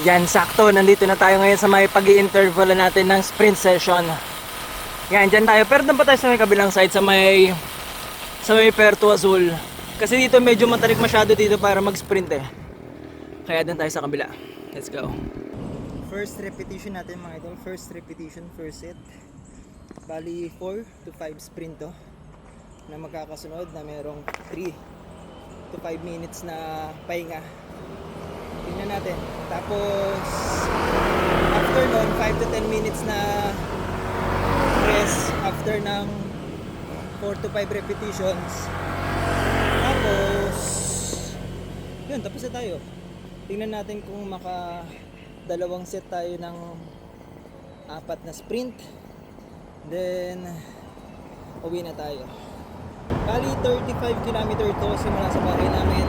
Yan, sakto. Nandito na tayo ngayon sa may pag interval natin ng sprint session. Yan, dyan tayo. Pero doon pa tayo sa may kabilang side, sa may sa may Perto Azul. Kasi dito medyo matarik masyado dito para mag-sprint eh. Kaya doon tayo sa kabila. Let's go. First repetition natin mga idol. First repetition, first set. Bali 4 to 5 sprint to. Na magkakasunod na merong 3 to 5 minutes na pahinga. Tingnan natin. Tapos after nun, 5 to 10 minutes na rest after ng 4 to 5 repetitions. Tapos yun, tapos na tayo. Tingnan natin kung maka dalawang set tayo ng apat na sprint. Then uwi na tayo. Bali 35 km to simula sa bahay namin.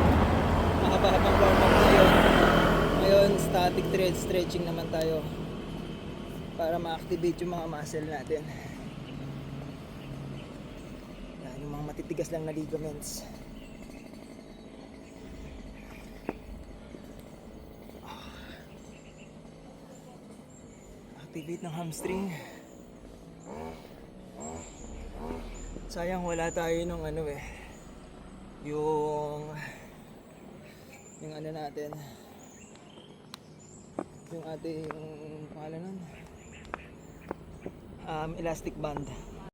Mahaba-habang warm up na yun. Ngayon, static thread stretching naman tayo para ma-activate yung mga muscle natin. Yan, yung mga matitigas lang na ligaments. Activate ng hamstring. Sayang wala tayo nung ano eh. Yung yung ano natin. Yung ating pangalan nun. Um, elastic band.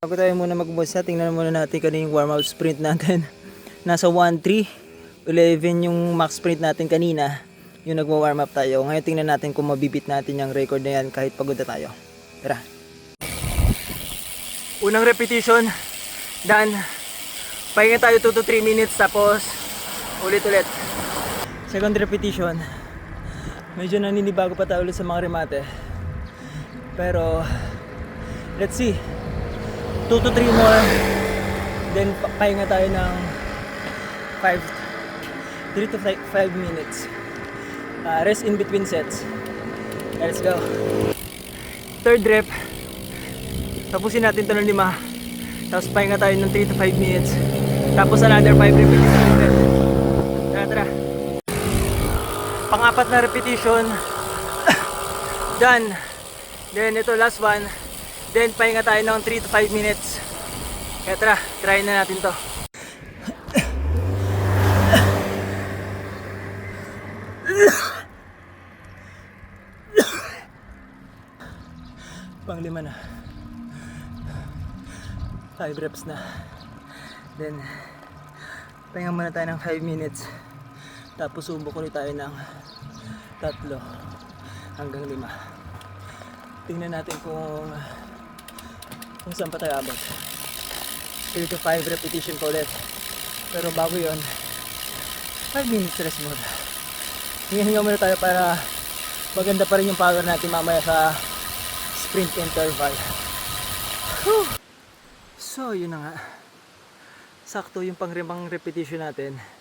Bago tayo muna magbusa, tingnan muna natin kanina yung warm-up sprint natin. Nasa 1.3, 11 yung max sprint natin kanina. Yung nagwa-warm up tayo. Ngayon tingnan natin kung mabibit natin yung record na yan kahit pagod na tayo. Tara. Unang repetition, done. Pahinga tayo 2 to 3 minutes tapos ulit ulit. Second repetition, medyo naninibago pa tayo ulit sa mga remate. Pero, let's see. 2 to 3 more. Then, pa- pahinga tayo ng 5, 3 to 5 minutes. Uh, rest in between sets. Let's go. Third rep. Tapusin natin ito ng lima. Tapos pahinga tayo ng 3 to 5 minutes. Tapos another 5 repetitions ulit. Tara, tara. Pangapat na repetition. Done. Then ito last one. Then pahinga tayo ng 3 to 5 minutes. Kaya tara, try na natin to. Pang lima na. 5 reps na. Then, pahinga muna tayo ng 5 minutes. Tapos subok ulit tayo ng tatlo hanggang lima. Tingnan natin kung kung saan pa tayo abot. 3 to 5 repetition pa ulit. Pero bago yon 5 minutes rest muna. Hinga-hinga muna tayo para maganda pa rin yung power natin mamaya sa sprint interval. Whew. So, yun na nga. Sakto yung pangrimang repetition natin.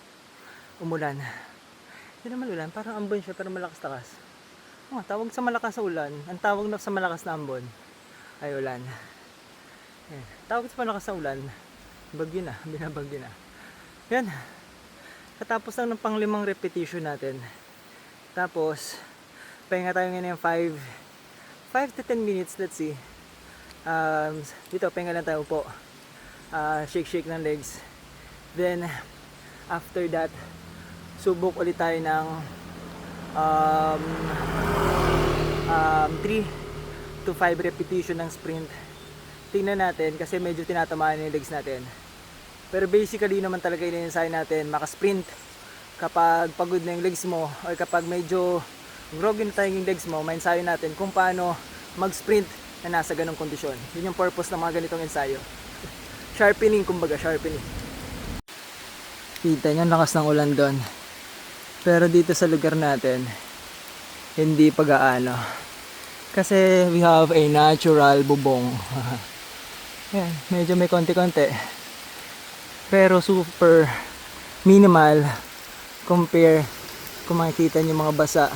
Umulan. Hindi naman ulan, parang ambon siya pero malakas-takas. Oh, tawag sa malakas na ulan. Ang tawag na sa malakas na ambon ay ulan. Yan. Tawag sa malakas na ulan, bagyo na, binabagyo na. Yan. Katapos lang ng panglimang repetition natin. Tapos, pahinga tayo ngayon ng 5 5 to 10 minutes, let's see. Um, dito, pahinga lang tayo po. Ah, shake shake ng legs. Then, after that, subok ulit tayo ng um, um, 3 to 5 repetition ng sprint. Tingnan natin kasi medyo tinatamaan yung legs natin. Pero basically naman talaga in-ensayo natin maka-sprint kapag pagod na yung legs mo or kapag medyo groggy na tayo yung legs mo, ma-ensayo natin kung paano mag-sprint na nasa ganong kondisyon. Yun yung purpose ng mga ganitong ensayo. Sharpening, kumbaga, sharpening. Kita nyo, lakas ng ulan doon. Pero dito sa lugar natin, hindi pag-aano. Kasi we have a natural bubong. Yan, medyo may konti-konti. Pero super minimal compare kung makikita nyo mga basa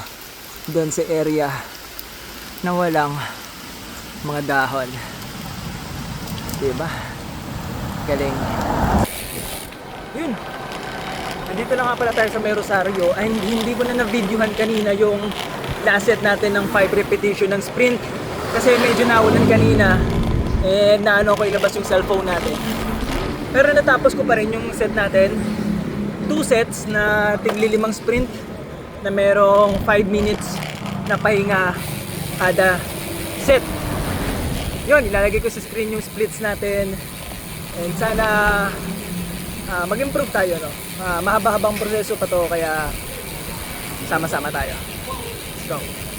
doon sa area na walang mga dahon. Diba? Galing. Yun. Nandito na nga pala tayo sa May Rosario. Ay, hindi, ko na na-videohan kanina yung last set natin ng 5 repetition ng sprint. Kasi medyo naulan kanina. Eh, naano ko ilabas yung cellphone natin. Pero natapos ko pa rin yung set natin. Two sets na tigli limang sprint na merong 5 minutes na pahinga kada set. Yun, ilalagay ko sa screen yung splits natin. And sana ah, mag-improve tayo. No? Ah, mahaba-habang proseso pa to kaya sama-sama tayo. Let's go.